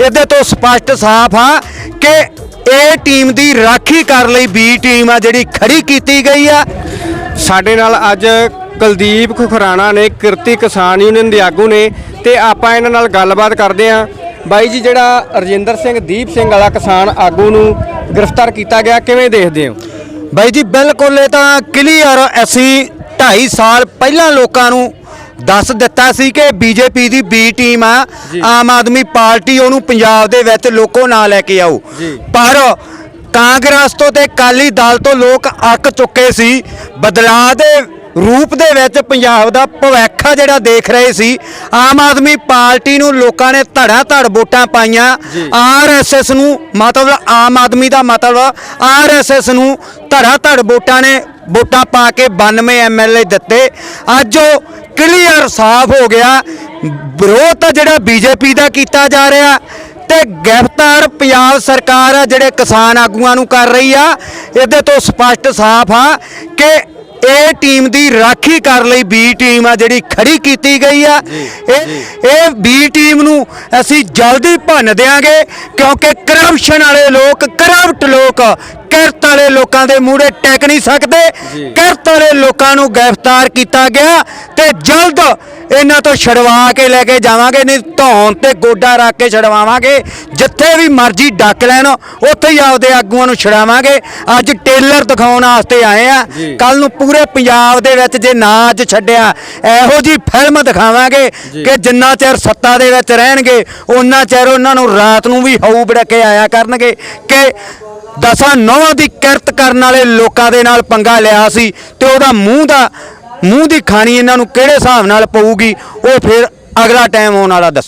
ਇਹਦੇ ਤੋਂ ਸਪਸ਼ਟ ਸਾਫ਼ ਆ ਕਿ ਇਹ ਟੀਮ ਦੀ ਰਾਖੀ ਕਰ ਲਈ ਬੀ ਟੀਮ ਆ ਜਿਹੜੀ ਖੜੀ ਕੀਤੀ ਗਈ ਆ। ਸਾਡੇ ਨਾਲ ਅੱਜ ਕੁਲਦੀਪ ਖੁਖਰਾਣਾ ਨੇ ਕਿਰਤੀ ਕਿਸਾਨ ਯੂਨੀਅਨ ਦੇ ਆਗੂ ਨੇ ਤੇ ਆਪਾਂ ਇਹਨਾਂ ਨਾਲ ਗੱਲਬਾਤ ਕਰਦੇ ਆਂ ਬਾਈ ਜੀ ਜਿਹੜਾ ਰਜਿੰਦਰ ਸਿੰਘ ਦੀਪ ਸਿੰਘ ਵਾਲਾ ਕਿਸਾਨ ਆਗੂ ਨੂੰ ਗ੍ਰਿਫਤਾਰ ਕੀਤਾ ਗਿਆ ਕਿਵੇਂ ਦੇਖਦੇ ਹੋ? ਬਾਈ ਜੀ ਬਿਲਕੁਲ ਇਹ ਤਾਂ ਕਲੀਅਰ ਅਸੀਂ 2.5 ਸਾਲ ਪਹਿਲਾਂ ਲੋਕਾਂ ਨੂੰ ਦੱਸ ਦਿੱਤਾ ਸੀ ਕਿ ਬੀਜੇਪੀ ਦੀ ਬੀ ਟੀਮ ਆ। ਆਮ ਆਦਮੀ ਪਾਰਟੀ ਉਹਨੂੰ ਪੰਜਾਬ ਦੇ ਵਿੱਚ ਲੋਕੋ ਨਾ ਲੈ ਕੇ ਜੀ। ਪਰ ਕਾਂਗਰਸ ਤੋਂ ਤੇ ਕਾਲੀ ਦਲ ਤੋਂ ਲੋਕ ਅੱਕ ਚੁੱਕੇ ਸੀ ਬਦਲਾਅ ਦੇ ਰੂਪ ਦੇ ਵਿੱਚ ਪੰਜਾਬ ਦਾ ਭਵਿੱਖ ਜਿਹੜਾ ਦੇਖ ਰਹੇ ਸੀ ਆਮ ਆਦਮੀ ਪਾਰਟੀ ਨੂੰ ਲੋਕਾਂ ਨੇ ਧੜਾ ਧੜ ਵੋਟਾਂ ਪਾਈਆਂ। ਆਰਐਸਐਸ ਨੂੰ ਮਤਲਬ ਆਮ ਆਦਮੀ ਦਾ ਮਤਲਬ ਆਰਐਸਐਸ ਨੂੰ ਧੜਾ ਧੜ ਵੋਟਾਂ ਨੇ ਵੋਟਾਂ ਪਾ ਕੇ 92 ਐਮਐਲਏ ਦਿੱਤੇ। ਅੱਜ ਉਹ ਕਲੀਅਰ ਸਾਫ਼ ਹੋ ਗਿਆ। ਵਿਰੋਧ ਤਾਂ ਜਿਹੜਾ ਬੀਜੇਪੀ ਦਾ ਕੀਤਾ ਜਾ ਰਿਹਾ ਤੇ ਗ੍ਰਿਫਤਾਰ ਪੰਜਾਬ ਸਰਕਾਰ ਆ, ਜਿਹੜੇ ਕਿਸਾਨ ਆਗੂਆਂ ਨੂੰ ਕਰ ਰਹੀ ਆ, ਇਹਦੇ ਤੋਂ ਸਪਸ਼ਟ ਸਾਫ਼ ਆ ਕਿ ਇਹ ਟੀਮ ਦੀ ਰਾਖੀ ਕਰ ਲਈ ਬੀ ਟੀਮ ਆ ਜਿਹੜੀ ਖੜੀ ਕੀਤੀ ਗਈ ਆ। ਇਹ ਇਹ ਬੀ ਟੀਮ ਨੂੰ ਅਸੀਂ ਜਲਦੀ ਭੰਨ ਦੇਾਂਗੇ ਕਿਉਂਕਿ ਕਰਪਸ਼ਨ ਵਾਲੇ ਲੋਕ ਕਰਪਟ ਲੋਕ ਕਿਰਤ ਵਾਲੇ ਲੋਕਾਂ ਦੇ ਮੂਹਰੇ ਟਿਕ ਨਹੀਂ ਸਕਦੇ। ਕਿਰਤ ਵਾਲੇ ਲੋਕਾਂ ਨੂੰ ਗ੍ਰਿਫਤਾਰ ਕੀਤਾ ਗਿਆ ਤੇ ਜਲਦ ਇਹਨਾਂ ਤੋਂ ਛਡਵਾ ਕੇ ਲੈ ਕੇ ਜਾਵਾਂਗੇ ਨਹੀਂ ਧੌਣ ਤੇ ਗੋਡਾ ਰੱਖ ਕੇ ਛਡਵਾਵਾਂਗੇ ਜਿੱਥੇ ਵੀ ਮਰਜ਼ੀ ਡੱਕ ਲੈਣ ਉੱਥੇ ਹੀ ਆਪਦੇ ਆਗੂਆਂ ਨੂੰ ਛਡਾਵਾਂਗੇ ਅੱਜ ਟੇਲਰ ਦਿਖਾਉਣ ਵਾਸਤੇ ਆਏ ਆ। ਕੱਲ ਨੂੰ ਪੂਰੇ ਪੰਜਾਬ ਦੇ ਵਿੱਚ ਜੇ ਨਾਚ ਛੱਡਿਆ ਇਹੋ ਜੀ ਫਿਲਮ ਦਿਖਾਵਾਂਗੇ। ਕਿ ਜਿੰਨਾ ਚਿਰ ਸੱਤਾ ਦੇ ਵਿੱਚ ਰਹਿਣਗੇ ਉਹਨਾਂ ਚਿਰ ਉਹਨਾਂ ਨੂੰ ਰਾਤ ਨੂੰ ਵੀ ਹਊ ਬੜਕੇ ਆਇਆ ਕਰਨਗੇ ਕਿ ਦਸਾਂ ਨੌਵਾਂ ਦੀ ਕਿਰਤ ਕਰਨ ਵਾਲੇ ਲੋਕਾਂ ਦੇ ਨਾਲ ਪੰਗਾ ਲਿਆ ਸੀ ਤੇ ਉਹਦਾ ਮੂੰਹ ਦਾ ਮੂੰਹ ਦੀ ਖਾਣੀ ਇਹਨਾਂ ਨੂੰ ਕਿਹੜੇ ਹਿਸਾਬ ਨਾਲ ਪਊਗੀ, ਉਹ ਫਿਰ ਅਗਲਾ ਟਾਈਮ ਆਉਣ ਵਾਲਾ ਦੱਸ।